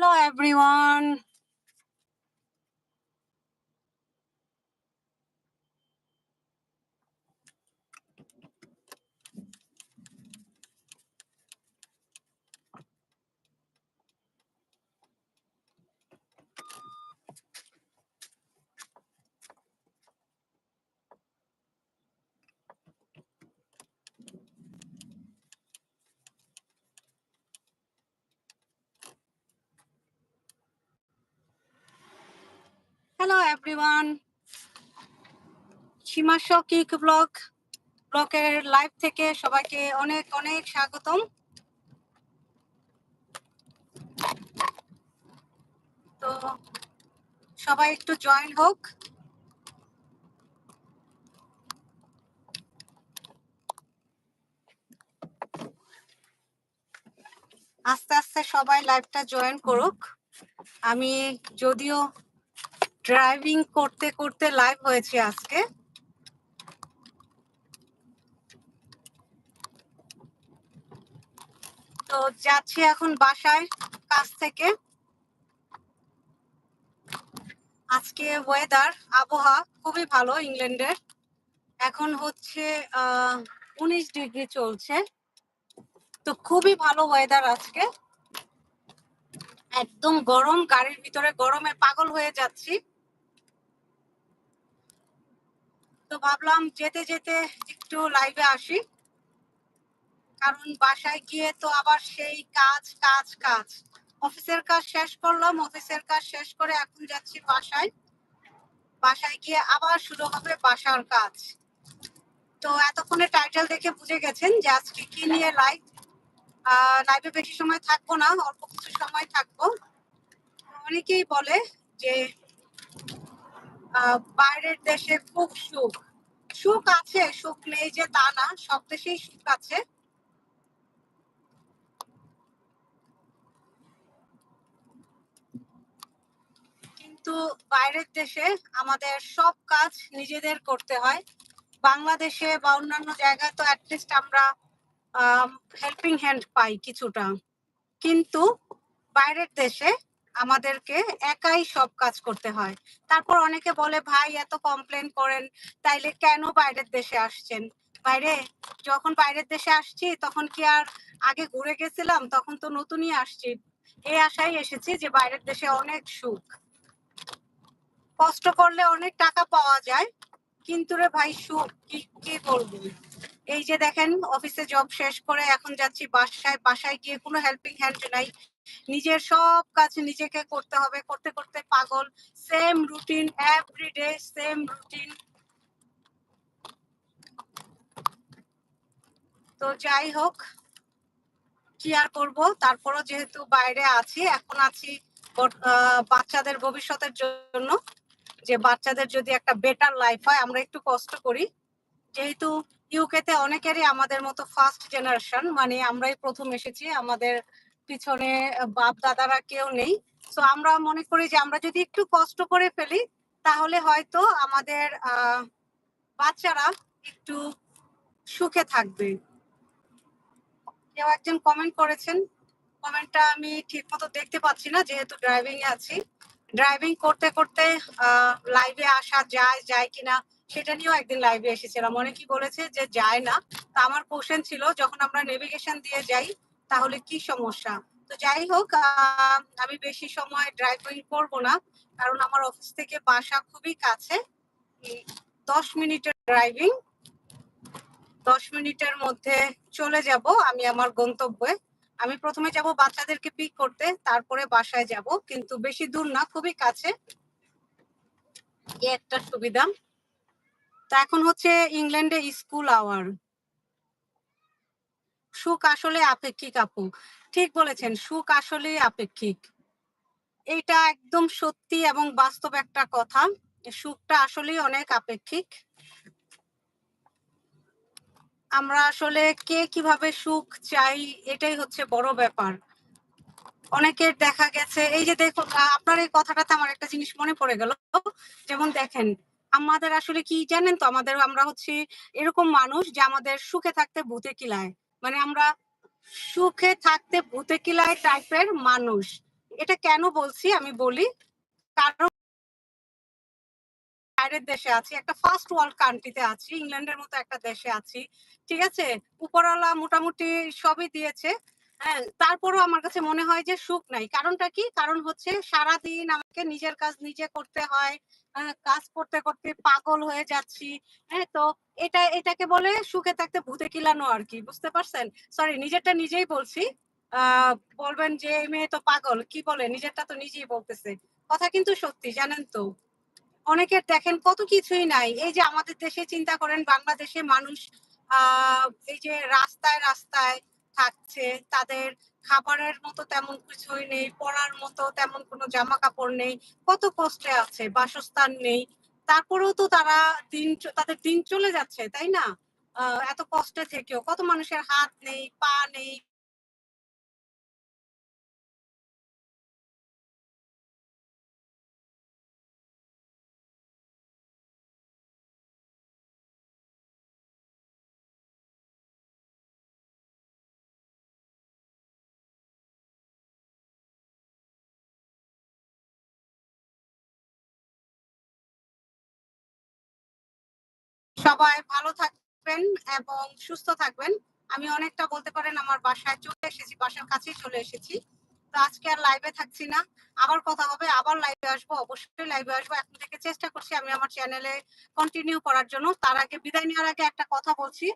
Hello, everyone. Hello, everyone. Seema শকিক blog ব্লকের live থেকে সবাইকে অনেক অনেক স্বাগতম। তো সবাই একটু জয়েন হোক। আস্তে আস্তে সবাই লাইভটা জয়েন করুক। আমি যদিও ড্রাইভিং করতে করতে লাইভ হয়েছে আজকে। তো যাচ্ছি এখন বাসায় কাছ থেকে। আজকে ওয়েদার আবহাওয়া খুবই ভালো ইংল্যান্ডের। এখন হচ্ছে উনিশ ডিগ্রি চলছে। তো খুবই ভালো ওয়েদার আজকে। একদম গরম, গাড়ির ভিতরে গরমে পাগল হয়ে যাচ্ছি। তো ভাবলাম যেতে যেতে একটু লাইভে আসি। কারণ বাসায় গিয়ে তো আবার সেই কাজ কাজ কাজ। অফিসের কাজ শেষ করলাম, অফিসের কাজ শেষ করে এখন যাচ্ছি বাসায়। বাসায় গিয়ে আবার শুরু হবে বাসার কাজ। তো এতক্ষণে টাইটেল দেখে বুঝে গেছেন যে আজকে কি নিয়ে লাইভ লাইভে বেশি সময় থাকব না, অল্প কিছু সময় থাকব। অনেকেই বলে যে বাইরের দেশে খুব সুখ। সুখ আছে, সুখ নেই যে তা না, সব দেশেই সুখ আছে। কিন্তু বাইরের দেশে আমাদের সব কাজ নিজেদের করতে হয়। বাংলাদেশে বা অন্যান্য জায়গায় তো অ্যাটলিস্ট আমরা হেল্পিং হ্যান্ড পাই কিছুটা। কিন্তু বাইরের দেশে আমাদেরকে একাই সব কাজ করতে হয়। তারপর অনেকে বলে, ভাই, এত কমপ্লেন করেন, তাইলে কেন বাইরের দেশে আসছেন? বাইরে, যখন বাইরের দেশে আসছি, তখন কি আর আগে ঘুরে গেছিলাম? তখন তো নতুনই আসছি। এই আশাই এসেছি যে বাইরের দেশে অনেক সুখ। কষ্ট করলে অনেক টাকা পাওয়া যায়, কিন্তু রে ভাই, সুখ? কি কি করব এই যে দেখেন, অফিসে জব শেষ করে এখন যাচ্ছি, বাসায় বাসায় গিয়ে কোনো হেল্পিং হ্যান্ড নাই। নিজের সব কাজ নিজেকে করতে হবে। করতে করতে পাগল। Same routine everyday same routine তো যাই হোক, কি আর করব তারপরও যেহেতু বাইরে আছি, এখন আছি বাচ্চাদের ভবিষ্যতের জন্য। যে বাচ্চাদের যদি একটা বেটার লাইফ হয়, আমরা একটু কষ্ট করি। যেহেতু ইউকেতে অনেকেরই আমাদের মতো ফার্স্ট জেনারেশন মানে আমরাই প্রথম এসেছি, আমাদের পিছনে বাপ দাদারা কেউ নেই। তো আমরা মনে করি যে আমরা যদি একটু কষ্ট করে ফেলি, তাহলে হয়তো আমাদের বাচ্চারা একটু সুখে থাকবে। কেউ একজন কমেন্ট করেছেন? কমেন্টটা আমি ঠিক মতো দেখতে পাচ্ছি না, যেহেতু ড্রাইভিং এ আছি। ড্রাইভিং করতে করতে লাইভে আসা যায় যায় কিনা, সেটা নিয়েও একদিন লাইভে এসেছিলাম। অনেকেই বলেছে যে যায় না। তা আমার কোশ্চেন ছিল, যখন আমরা নেভিগেশন দিয়ে যাই, তাহলে কি সমস্যা? তো যাই হোক, আমি বেশি সময় ড্রাইভিং করব না, কারণ আমার অফিস থেকে বাসা খুবই কাছে। দশ মিনিটের ড্রাইভিং দশ মিনিটের মধ্যে চলে যাব আমি আমার গন্তব্যে। আমি প্রথমে যাব বাচ্চাদেরকে পিক করতে, তারপরে বাসায় যাব, কিন্তু বেশি দূর না, খুবই কাছে। একটা সুবিধা। তো এখন হচ্ছে ইংল্যান্ডে স্কুল আওয়ার সুখ আসলে আপেক্ষিক আপু। ঠিক বলেছেন, সুখ আসলে আপেক্ষিক। এটা একদম সত্যি এবং বাস্তব একটা কথা, সুখটা আসলেই অনেক আপেক্ষিক। আমরা আসলে কে কীভাবে সুখ চাই, এটাই হচ্ছে বড় ব্যাপার। অনেকের দেখা গেছে, এই যে দেখুন আপনার এই কথাটাতে আমার একটা জিনিস মনে পড়ে গেল। যেমন দেখেন, আমাদের আসলে কি জানেন তো, আমাদের, আমরা হচ্ছে এরকম মানুষ যে আমাদের সুখে থাকতে ভূতে কিলায়। মানে আমরা সুখে থাকতে ভূতে কিলায় টাইপের মানুষ। এটা কেন বলছি আমি বলি? কারণ বাইরের দেশে আছি, একটা ফার্স্ট ওয়ার্ল্ড কান্ট্রিতে আছি ইংল্যান্ডের মতো একটা দেশে আছি, ঠিক আছে? উপরওয়ালা মোটামুটি সবই দিয়েছে। হ্যাঁ তারপরও আমার কাছে মনে হয় যে সুখ নাই। কারণটা কি? কারণ হচ্ছে সারাদিন আমাকে নিজের কাজ নিজে করতে হয় কাজ করতে করতে পাগল হয়ে যাচ্ছি হ্যাঁ তো এটা, এটাকে বলে সুখে থাকতে ভূতে কিলানো আর কি, বুঝতে পারছেন? সরি নিজেরটা নিজেই বলছি। বলবেন যে এই মেয়ে তো পাগল, কি বলে? নিজেরটা তো নিজেই বলতেছে। কথা কিন্তু সত্যি, জানেন তো। অনেকের দেখেন কত কিছুই নাই। এই যে আমাদের দেশে চিন্তা করেন, বাংলাদেশে মানুষ এই যে রাস্তায় রাস্তায় থাকছে, তাদের খাবারের মতো তেমন কিছুই নেই, পড়ার মতো তেমন কোনো জামা কাপড় নেই, কত কষ্টে আছে, বাসস্থান নেই। তারপরেও তো তারা দিন তাদের দিন চলে যাচ্ছে, তাই না? এত কষ্টে থেকেও, কত মানুষের হাত নেই, পা নেই সবাই ভালো থাকবেন এবং সুস্থ থাকবেন। আমি অনেকটা বলতে পারেন আমার বাসায় চলে এসেছি, বাসার কাছেই চলে এসেছি। তো আজকে আর লাইভে থাকছি না। আবার কথা হবে, আবার লাইভে আসব, অবশ্যই লাইভে আসব। এখন থেকে চেষ্টা করছি আমি আমার চ্যানেলে কন্টিনিউ করার জন্য। তার আগে, বিদায় নেওয়ার আগে একটা কথা বলছি।